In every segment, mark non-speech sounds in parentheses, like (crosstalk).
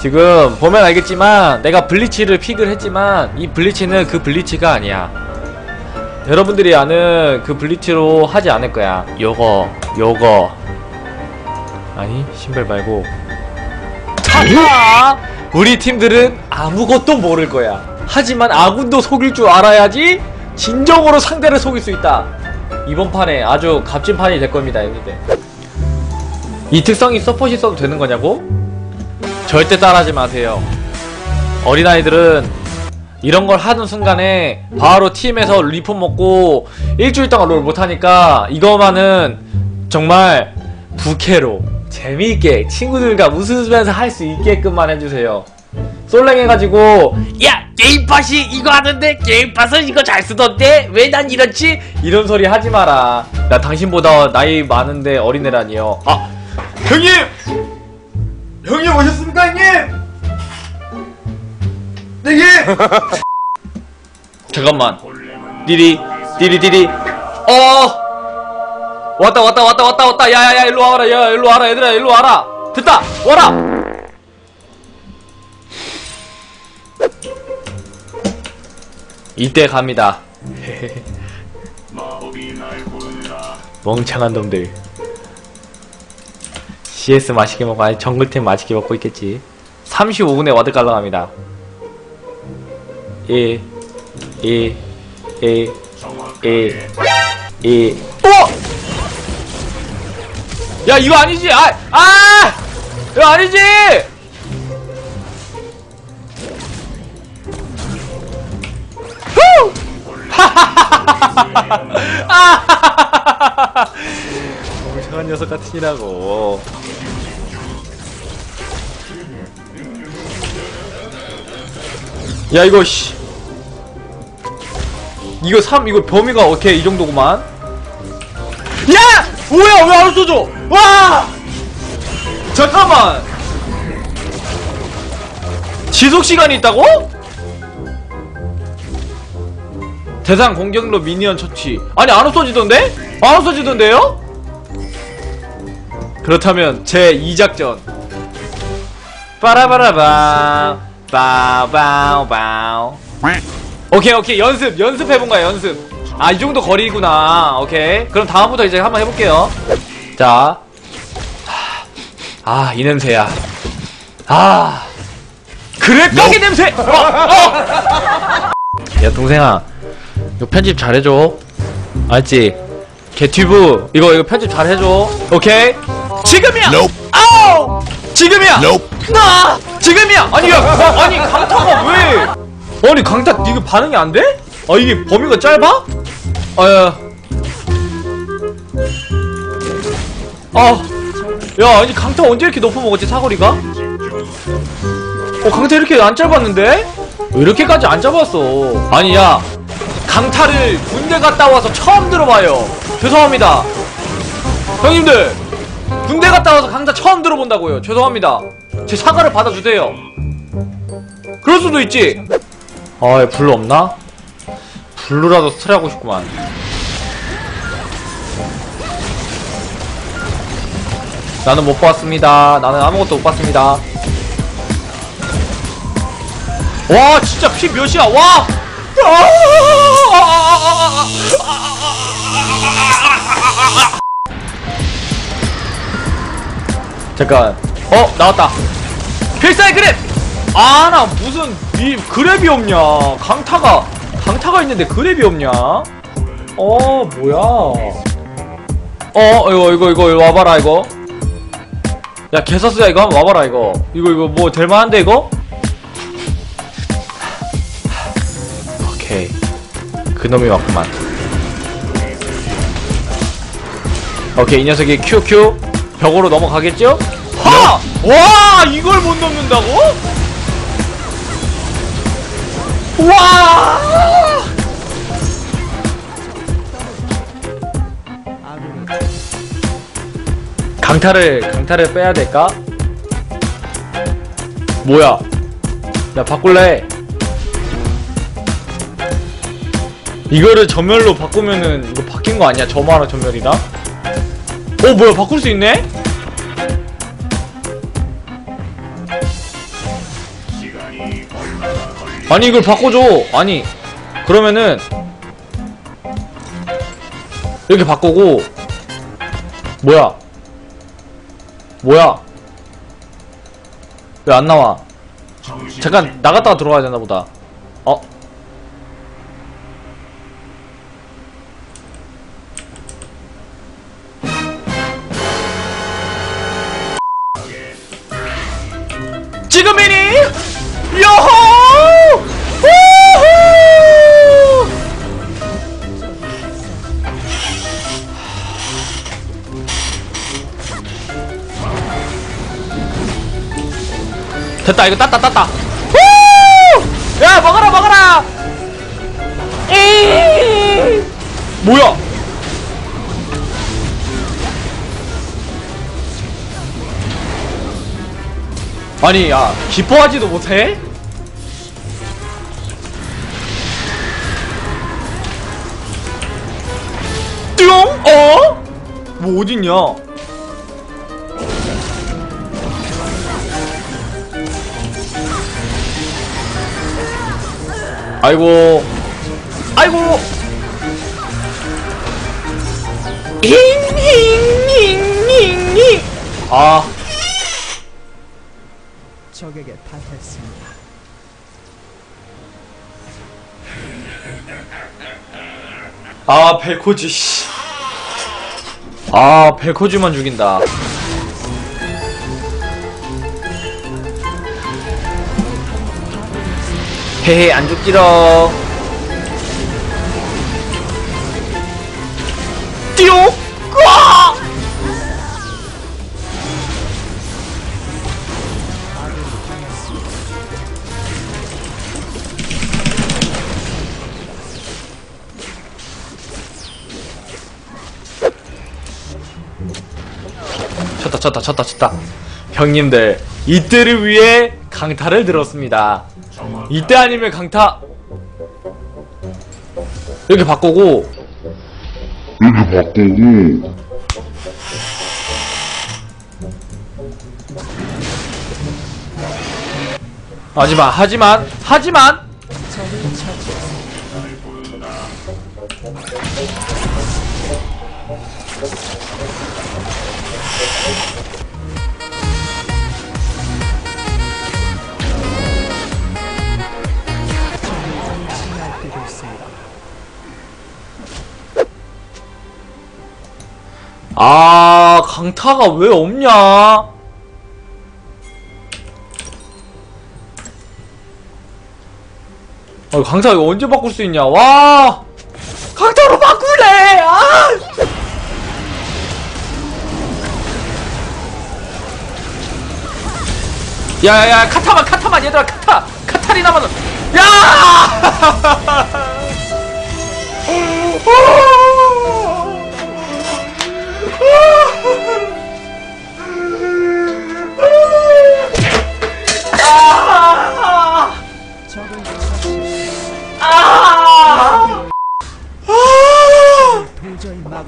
지금 보면 알겠지만 내가 블리치를 픽을 했지만 이 블리치는 그 블리치가 아니야. 여러분들이 아는 그 블리치로 하지 않을 거야. 요거 요거. 아니 신발 말고. 차차 우리 팀들은 아무것도 모를 거야. 하지만 아군도 속일 줄 알아야지 진정으로 상대를 속일 수 있다. 이번 판에 아주 값진 판이 될 겁니다 이 특성이 서폿이 써도 되는 거냐고? 절대 따라하지 마세요. 어린아이들은 이런 걸 하는 순간에 바로 팀에서 리폼 먹고 일주일 동안 롤 못하니까 이거만은 정말 부캐로 재미있게 친구들과 웃으면서 할 수 있게끔만 해주세요. 솔랭 해가지고 야 게임팟이 이거 하는데? 게임팟은 이거 잘 쓰던데? 왜 난 이렇지? 이런 소리 하지 마라. 나 당신보다 나이 많은데 어린애라니요. 아 형님! 형님 오셨습니까 형님? 형님! (laughs) 잠깐만. 띠리 띠리 띠리 어! 왔다 왔다 왔다 왔다 왔다. 야야야 일로 와라. 야 일로 와라 얘들아. 일로 와라. 됐다. 와라. 이때 갑니다. (laughs) 멍청한 놈들 CS 맛있게 먹고 아니 정글템 맛있게 먹고 있겠지 35분에 와드 깔랑합니다 1 2 1 1 2 어! 야 이거 아니지 아! 아! 이거 아니지! 후! 하하하하하하하! (laughs) 멍청한 녀석 같으니라고 야 이거 씨 이거 3 이거 범위가 오케이 이 정도구만 야! 뭐야 왜안 써줘 와! 잠깐만 지속시간이 있다고? 대상 공격로 미니언 처치 아니 안 없어지던데? 안 없어지던데요? 그렇다면 제 2작전. 빠라바라밤 빠바우바우 오케이 오케이. 연습 연습해본 거야 연습. 아 이 정도 거리구나. 오케이. 그럼 다음부터 이제 한번 해볼게요. 자. 아 이 냄새야. 아. 그래 까기 냄새! 어, 어. 야 동생아. 이거 편집 잘해줘. 알지? 개튜브. 이거 이거 편집 잘해줘. 오케이 지금이야. Nope. 아우 지금이야. Nope. 나! 지금이야. 아니 야 아니 강타가 왜? 아니 강타 이거 반응이 안 돼? 아 이게 범위가 짧아? 아야. 아 야 아니 강타 언제 이렇게 높아 먹었지 사거리가? 어 강타 이렇게 안 짧았는데? 왜 이렇게까지 안 잡았어? 아니 야. 강타를 군대 갔다 와서 처음 들어봐요. 죄송합니다. 형님들 군대 갔다 와서 강타 처음 들어본다고요. 죄송합니다. 제 사과를 받아주세요. 그럴 수도 있지. 아블루 없나? 블루라도 스트레하고 싶구만. 나는 못 봤습니다. 나는 아무것도 못 봤습니다. 와 진짜 피 몇이야? 와 잠깐. 어 나왔다. 필살 그랩! 아 나 무슨 이 그랩이 없냐. 강타가 강타가 있는데 그랩이 없냐. 어 뭐야. 어 이거 이거 이거 와봐라 이거. 야 개서스야 이거 한번 와봐라 이거. 이거 이거 뭐 될만한데 이거? 오케이. 그놈이 왔구만. 오케이 이 녀석이 큐큐 벽으로 넘어가겠죠? 하! 와 이걸 못 넘는다고? 와! 강타를 강타를 빼야 될까? 뭐야? 나 바꿀래. 이거를 전멸로 바꾸면은 이거 바뀐 거 아니야? 점화랑 전멸이다? 어 뭐야 바꿀 수 있네? 아니 이걸 바꿔줘. 아니 그러면은 이렇게 바꾸고 뭐야? 뭐야? 왜 안 나와? 잠깐 나갔다가 들어가야 되나 보다. 지금이니? 우후! 됐다 이거 땄다 땄다. 후! 야 먹어라 먹어라! 이! 뭐야 아니 야 기뻐하지도 못해? 띠용? 어? 뭐 어딨냐 아이고 아이고 힝힝힝힝히 아 적에게 당했습니다. 아 벨코지 씨. 아 벨코지만 죽인다 헤헤 안 죽지러 쳤다 쳤다 쳤다 쳤다. 형님들 이때를 위해 강타를 들었습니다. 이때 아니면 강타. 이렇게 바꾸고. 이렇게 바꾸고. 하지만 하지만 하지만 강타가 왜 없냐? 아 강타 이거 언제 바꿀 수 있냐? 와! 강타로 바꾸래! 아! 야야야 카타만 카타만 얘들아 카타! 카타리나만 야 (laughs)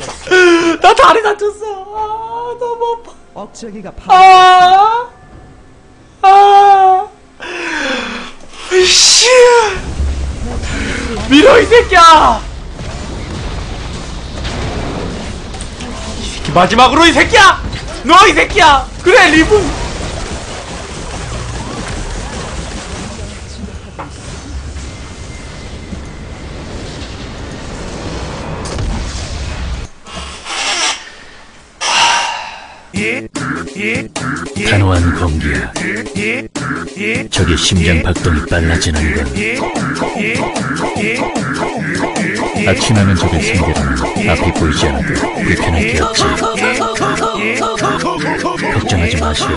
수 (gasps) 나 다리 다쳤어. 아, 너무 아파. 억제기가 파괴됐습니다. 아! 아! 씨! 밀어 이 새끼야! 이 새끼 마지막으로 이 새끼야! 너 이 새끼야! 그래 리브! 단호한 공기야. 적의 심장 박동이 빨라지는 건 악취나는 적의 상대라면 앞이 보이지 않아도 불편할 게 없지. 걱정하지 마시오.